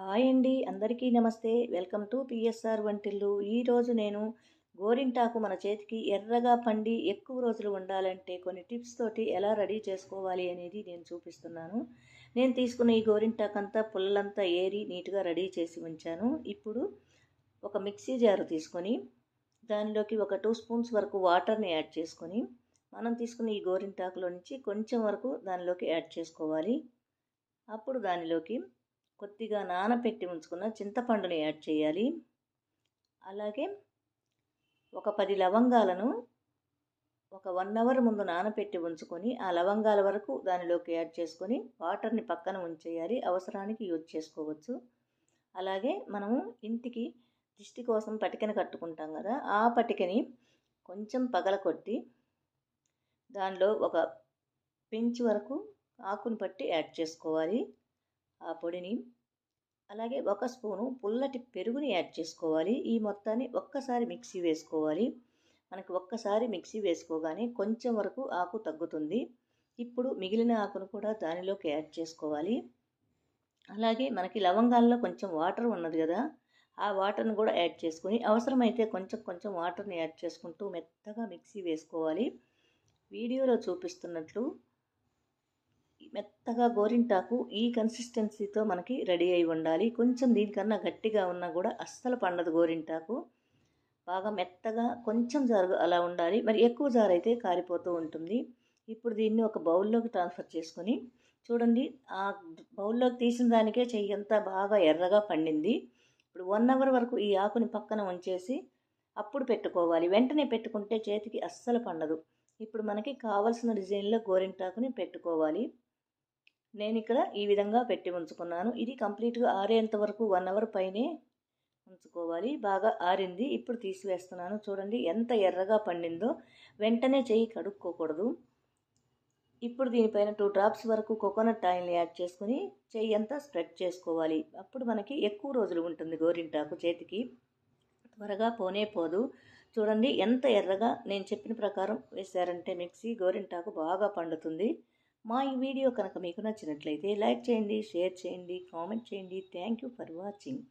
Hi అండి అందరికీ నమస్తే. వెల్కమ్ టు పిఎస్ఆర్ వంటిల్లు. ఈరోజు నేను గోరింటాకు మన చేతికి ఎర్రగా పండి ఎక్కువ రోజులు ఉండాలంటే కొన్ని టిప్స్ తోటి ఎలా రెడీ చేసుకోవాలి అనేది నేను చూపిస్తున్నాను. నేను తీసుకున్న ఈ గోరింటాకు అంతా పుల్లలంతా ఏరి నీట్గా రెడీ చేసి ఉంచాను. ఇప్పుడు ఒక మిక్సీ జారు తీసుకొని దానిలోకి ఒక టూ స్పూన్స్ వరకు వాటర్ని యాడ్ చేసుకొని మనం తీసుకున్న ఈ గోరింటాకులో నుంచి కొంచెం వరకు దానిలోకి యాడ్ చేసుకోవాలి. అప్పుడు దానిలోకి కొద్దిగా నానపెట్టి ఉంచుకున్న చింతపండుని యాడ్ చేయాలి. అలాగే ఒక పది లవంగాలను ఒక వన్ అవర్ ముందు నానపెట్టి ఉంచుకొని ఆ లవంగాల వరకు దానిలోకి యాడ్ చేసుకొని వాటర్ని పక్కన ఉంచేయాలి అవసరానికి యూజ్ చేసుకోవచ్చు. అలాగే మనము ఇంటికి దిష్టి కోసం పటికని కట్టుకుంటాం కదా ఆ పటికని కొంచెం పగలకొట్టి దానిలో ఒక పెంచి వరకు ఆకును పట్టి యాడ్ చేసుకోవాలి. ఆ పొడిని అలాగే ఒక స్పూను పుల్లటి పెరుగుని యాడ్ చేసుకోవాలి. ఈ మొత్తాన్ని ఒక్కసారి మిక్సీ వేసుకోవాలి. మనకి ఒక్కసారి మిక్సీ వేసుకోగానే కొంచెం వరకు ఆకు తగ్గుతుంది. ఇప్పుడు మిగిలిన ఆకును కూడా దానిలోకి యాడ్ చేసుకోవాలి. అలాగే మనకి లవంగాల్లో కొంచెం వాటర్ ఉన్నది కదా ఆ వాటర్ని కూడా యాడ్ చేసుకొని అవసరమైతే కొంచెం కొంచెం వాటర్ని యాడ్ చేసుకుంటూ మెత్తగా మిక్సీ వేసుకోవాలి. వీడియోలో చూపిస్తున్నట్లు మెత్తగా గోరింటాకు ఈ కన్సిస్టెన్సీతో మనకి రెడీ అయి ఉండాలి. కొంచెం దీనికన్నా గట్టిగా ఉన్నా కూడా అస్సలు పండదు గోరింటాకు. బాగా మెత్తగా కొంచెం జారు అలా ఉండాలి. మరి ఎక్కువ జారు అయితే కారిపోతూ ఉంటుంది. ఇప్పుడు దీన్ని ఒక బౌల్లోకి ట్రాన్స్ఫర్ చేసుకొని చూడండి ఆ బౌల్లోకి తీసిన దానికే చెయ్యి అంతా బాగా ఎర్రగా పండింది. ఇప్పుడు వన్ అవర్ వరకు ఈ ఆకుని పక్కన ఉంచేసి అప్పుడు పెట్టుకోవాలి. వెంటనే పెట్టుకుంటే చేతికి అస్సలు పండదు. ఇప్పుడు మనకి కావలసిన డిజైన్లో గోరింటాకుని పెట్టుకోవాలి. నేను ఇక్కడ ఈ విధంగా పెట్టి ఉంచుకున్నాను. ఇది కంప్లీట్గా ఆరేంత వరకు వన్ అవర్ పైనే ఉంచుకోవాలి. బాగా ఆరింది. ఇప్పుడు తీసివేస్తున్నాను. చూడండి ఎంత ఎర్రగా పండిందో. వెంటనే చెయ్యి కడుక్కోకూడదు. ఇప్పుడు దీనిపైన టూ డ్రాప్స్ వరకు కోకోనట్ ఆయిల్ని యాడ్ చేసుకుని చెయ్యి అంతా స్ప్రెడ్ చేసుకోవాలి. అప్పుడు మనకి ఎక్కువ రోజులు ఉంటుంది గోరింటాకు చేతికి. త్వరగా పోనే పోదు. చూడండి ఎంత ఎర్రగా నేను చెప్పిన ప్రకారం వేశారంటే మిక్సీ గోరింటాకు బాగా పండుతుంది. మా ఈ వీడియో కనుక మీకు నచ్చినట్లయితే లైక్ చేయండి షేర్ చేయండి కామెంట్ చేయండి. Thank you for watching